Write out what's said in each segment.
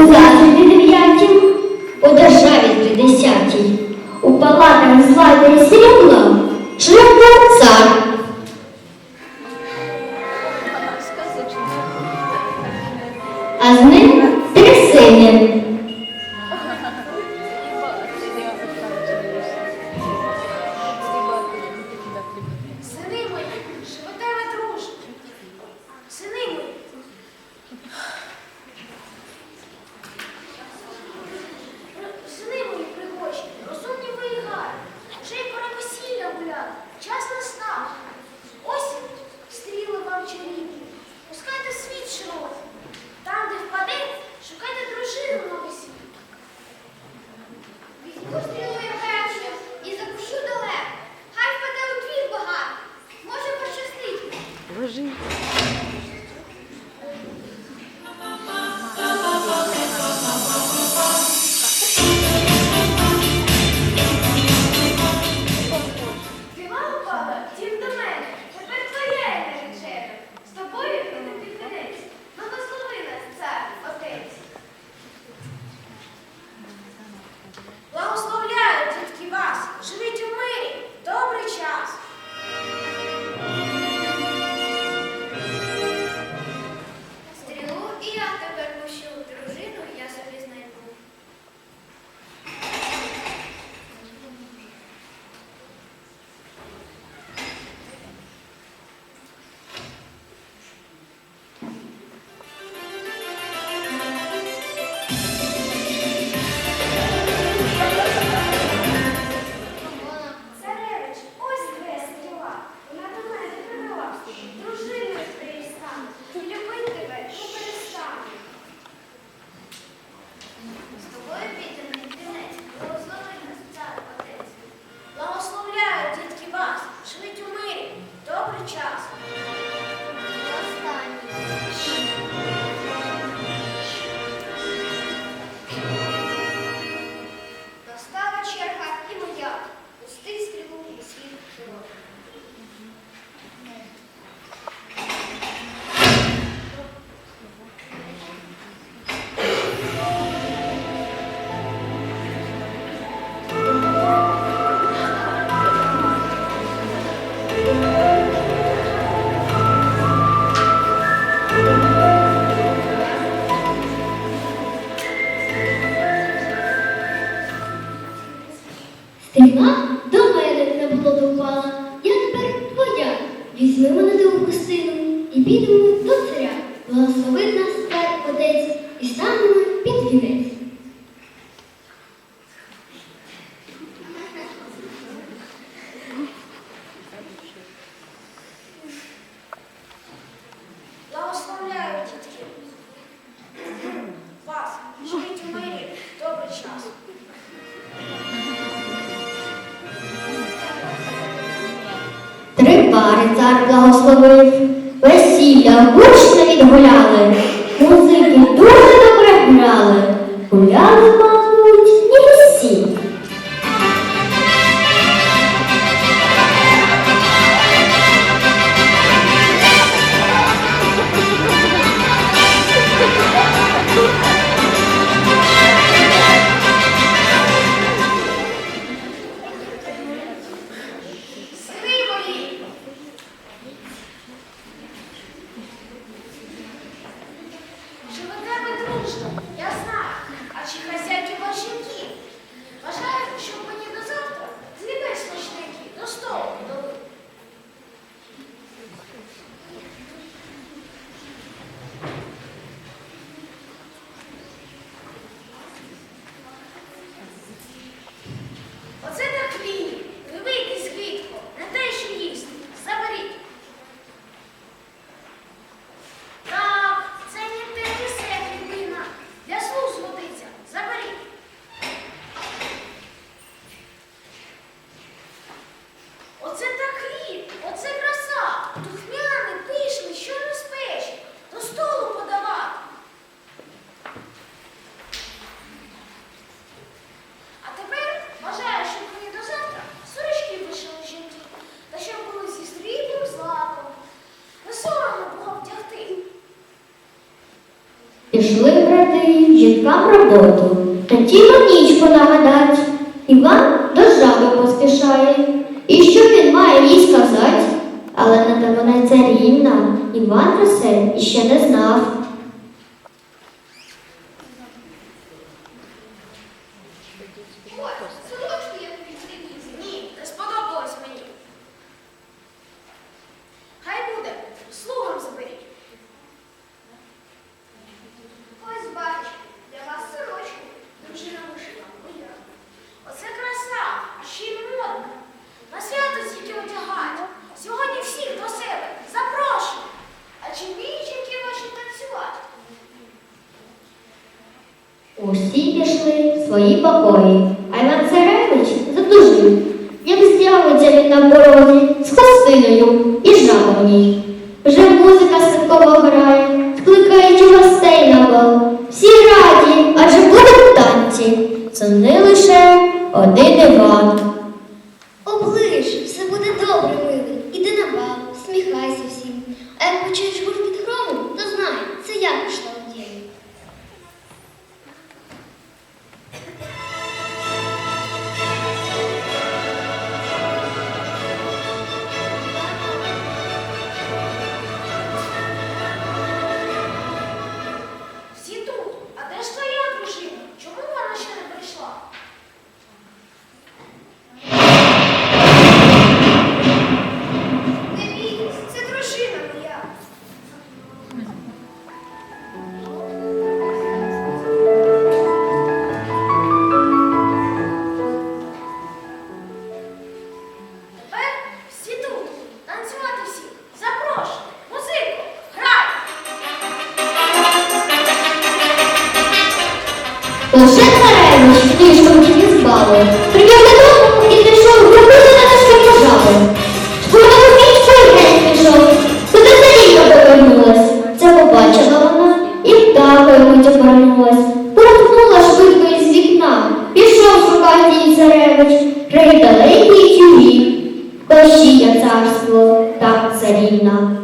у засобі дев'ятім, у державі тридесятій, у палатах златі сріб. Візьми мене до гостину і підемо до царя, благословить нас цар отець і станемо під вінець. пари цар благословив, весілля гучно відгуляли, музики дуже добре грали, гуляли. вам роботу, та тіло нічку нагадать, Іван до жаби поспішає. І що він має їй сказать? Але не вона царівна, Іван про це іще не знав. Усі пішли в свої покої, а Іван Царевич задужив, як з'явиться він на бороді, з хостиною і жабом Вже музика святкова грає, скликаючи гостей на бал. Всі раді, адже будуть танці. Сумний лише один Іван. císařstvo, ta Celína.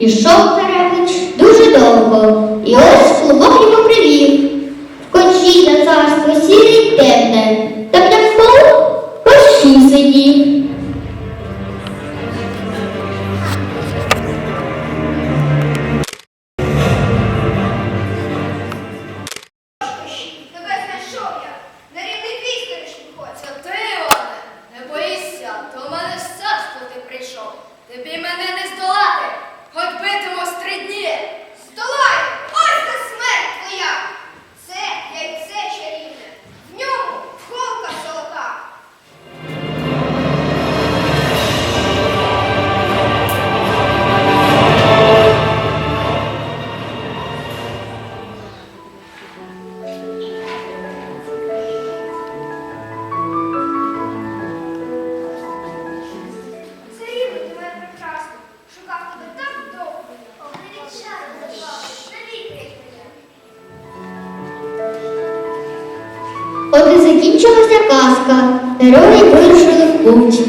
Ішов Перевич дуже довго. закінчилася казка, Дороги вирушили в путь.